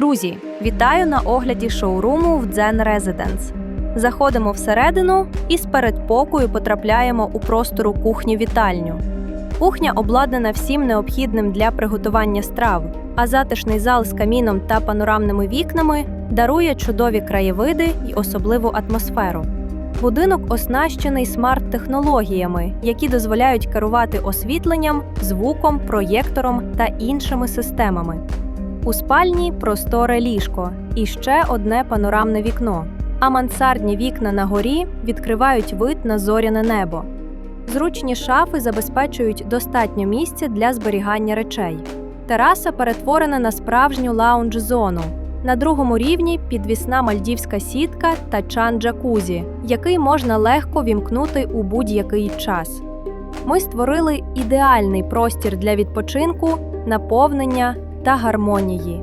Друзі, вітаю на огляді шоуруму в Дзен Residence. Заходимо всередину і з передпокою потрапляємо у простору кухню-вітальню. Кухня обладнана всім необхідним для приготування страв, а затишний зал з каміном та панорамними вікнами дарує чудові краєвиди й особливу атмосферу. Будинок оснащений смарт-технологіями, які дозволяють керувати освітленням, звуком, проєктором та іншими системами. У спальні просторе ліжко і ще одне панорамне вікно. А мансардні вікна на горі відкривають вид на зоряне небо. Зручні шафи забезпечують достатньо місця для зберігання речей. Тераса перетворена на справжню лаунж-зону. На другому рівні підвісна мальдівська сітка та чан джакузі, який можна легко вімкнути у будь-який час. Ми створили ідеальний простір для відпочинку, наповнення та гармонії.